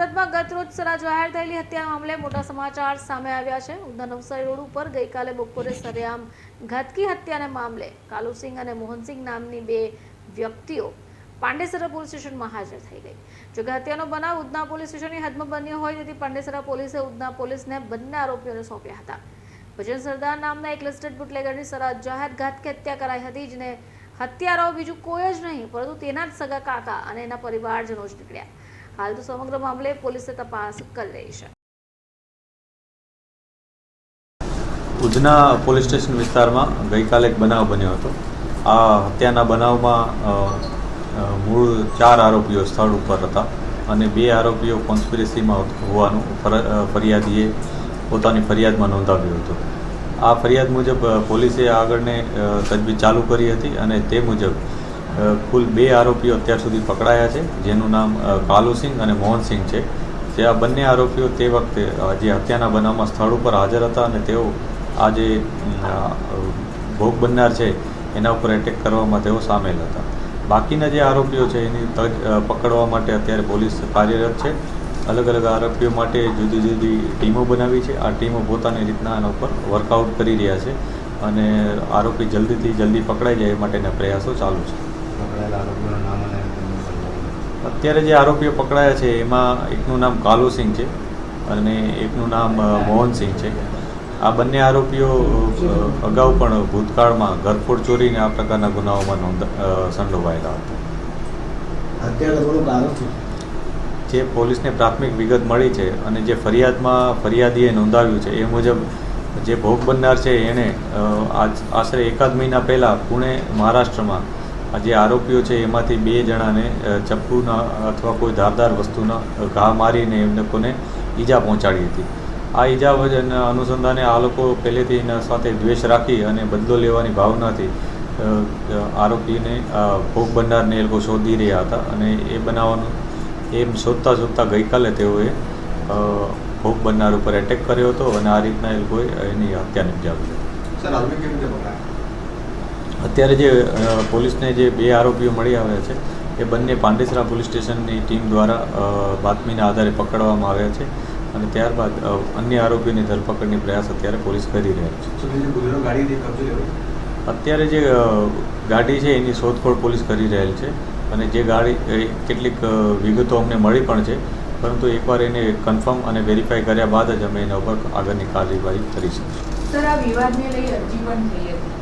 સુરતમાં ગતરોજ સરા જાહેર થયેલી હત્યા મામલે મોટા સમાચાર સામે આવ્યા છે. ઉધના નવસારી રોડ ઉપર ગઈકાલે બપોરે સરેઆમ ઘાતકી હત્યાના મામલે કાલુસિંહ અને મોહનસિંહ નામની બે વ્યક્તિઓ પાંડેસરા પોલીસ સ્ટેશનમાં હાજર થઈ ગઈ. જોકે હત્યાનો બનાવ ઉધના પોલીસ સ્ટેશનની હદમાં બન્યો હોય, તેથી પાંડેસરા પોલીસે ઉધના પોલીસને બંને આરોપીઓને સોંપ્યા હતા. ભજન સરદાર નામના એક લિસ્ટેડ બુટલેગરની સરા જાહેર ઘાતકી હત્યા કરાઈ હતી, જેને હત્યારાઓ બીજું કોઈ જ નહીં, પરંતુ તેના જ સગા કાકા અને એના પરિવારજનો જ નીકળ્યા. હાલ તો સમગ્ર મામલે પોલીસે તપાસ કરી રહી છે. ઉધના પોલીસ સ્ટેશન વિસ્તારમાં ગઈકાલે એક બનાવ બન્યો હતો. આ હત્યાના બનાવમાં મૂળ ચાર આરોપીઓ સ્થળ ઉપર હતા અને બે આરોપીઓ કોન્સ્પિરસીમાં હોવાનું ફરિયાદીએ પોતાની ફરિયાદમાં નોંધાવ્યું હતું. આ ફરિયાદ મુજબ પોલીસે આગળને તજવીજ ચાલુ કરી હતી અને તે મુજબ કુલ બે આરોપીઓ અત્યાર સુધી પકડાયા છે, જેનું નામ કાલુસિંહ અને મોહનસિંહ છે. જે આ બંને આરોપીઓ તે વખતે જે હત્યાના બનાવમાં સ્થળ ઉપર હાજર હતા અને તેઓ આ જે ભોગ બનનાર છે, એના ઉપર એટેક કરવામાં તેઓ સામેલ હતા. બાકીના જે આરોપીઓ છે, એની તજ પકડવા માટે અત્યારે પોલીસ કાર્યરત છે. અલગ અલગ આરોપીઓ માટે જુદી જુદી ટીમો બનાવી છે. આ ટીમો પોતાની રીતના આના ઉપર વર્કઆઉટ કરી રહ્યા છે અને આરોપી જલ્દીથી જલ્દી પકડાઈ જાય એ માટેના પ્રયાસો ચાલુ છે. પકડાયેલા આરોપીઓના નામ અને અત્યારે જે આરોપીઓ પકડાયા છે એમાં એકનું નામ કાલુસિંહ છે અને એકનું નામ મોહનસિંહ છે. આ બંને આરોપીઓ અગાઉ પણ ભૂતકાળમાં ઘરફોડ ચોરીને આ પ્રકારના ગુનાઓમાં નોંધ સંડોવાયેલા હતા. અત્યારે થોડુંક આરોપી જે પોલીસને પ્રાથમિક વિગત મળી છે અને જે ફરિયાદમાં ફરિયાદીએ નોંધાવ્યું છે એ મુજબ જે ભોગ બનનાર છે એણે આજ આશરે એકાદ મહિના પહેલાં પુણે મહારાષ્ટ્રમાં જે આરોપીઓ છે, એમાંથી બે જણાને ચપ્પુના અથવા કોઈ ધારદાર વસ્તુના ઘા મારીને એમ લોકોને ઈજા પહોંચાડી હતી. આ ઈજા અનુસંધાને આ લોકો પહેલેથી એના સાથે દ્વેષ રાખી અને બદલો લેવાની ભાવનાથી આરોપીને ભોગ બનનારને એ લોકો શોધી રહ્યા હતા અને એ બનાવવાનું, એમ શોધતા શોધતા ગઈકાલે તેઓએ ભોગ બનનાર ઉપર એટેક કર્યો હતો અને આ રીતના એ લોકોએ એની હત્યા નિપજાવી. હતી સર આરોપી કેવી રીતે પકડાયા? અત્યારે જે પોલીસને જે બે આરોપીઓ મળી આવ્યા છે એ બંને પાંડેસરા પોલીસ સ્ટેશનની ટીમ દ્વારા બાતમીના આધારે પકડવામાં આવ્યા છે અને ત્યારબાદ અન્ય આરોપીઓની ધરપકડની પ્રયાસ અત્યારે પોલીસ કરી રહ્યા છે. અત્યારે જે ગાડી છે એની શોધખોળ પોલીસ કરી રહેલ છે અને જે ગાડી એ કેટલીક વિગતો અમને મળી પણ છે પરંતુ એકવાર એને કન્ફર્મ અને વેરીફાઈ કર્યા બાદ જ અમે એના ઉપર આગળની કાર્યવાહી કરી શકીશું. સર આ વિવાદને લઈ અરજી પણ થઈ હતી.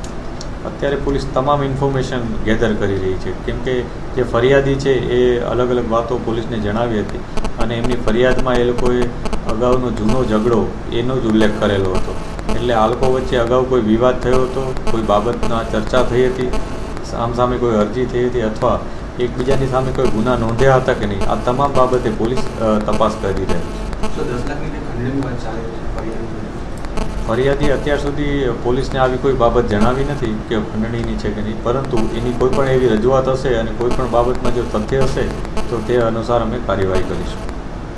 અત્યારે પોલીસ તમામ ઇન્ફોર્મેશન ગેધર કરી રહી છે. કેમ કે જે ફરિયાદી છે, એ અલગ અલગ વાતો પોલીસને જણાવી હતી અને એમની ફરિયાદમાં એ લોકોએ અગાઉનો જૂનો ઝઘડો એનો જ ઉલ્લેખ કરેલો હતો. એટલે આ વચ્ચે અગાઉ કોઈ વિવાદ થયો હતો, કોઈ બાબતના ચર્ચા થઈ હતી સામસામે કોઈ અરજી થઈ હતી અથવા એકબીજાની સામે કોઈ ગુના નોંધ્યા હતા કે નહીં, આ તમામ બાબતે પોલીસ તપાસ કરી રહી છે. ફરિયાદી અત્યાર સુધી પોલીસને આવી કોઈ બાબત જણાવી નથી કે ખંડણીની છે કે નહીં, પરંતુ એની કોઈ પણ એવી રજૂઆત હશે અને કોઈ પણ બાબતમાં જો તથ્ય હશે, તો તે અનુસાર અમે કાર્યવાહી કરીશું.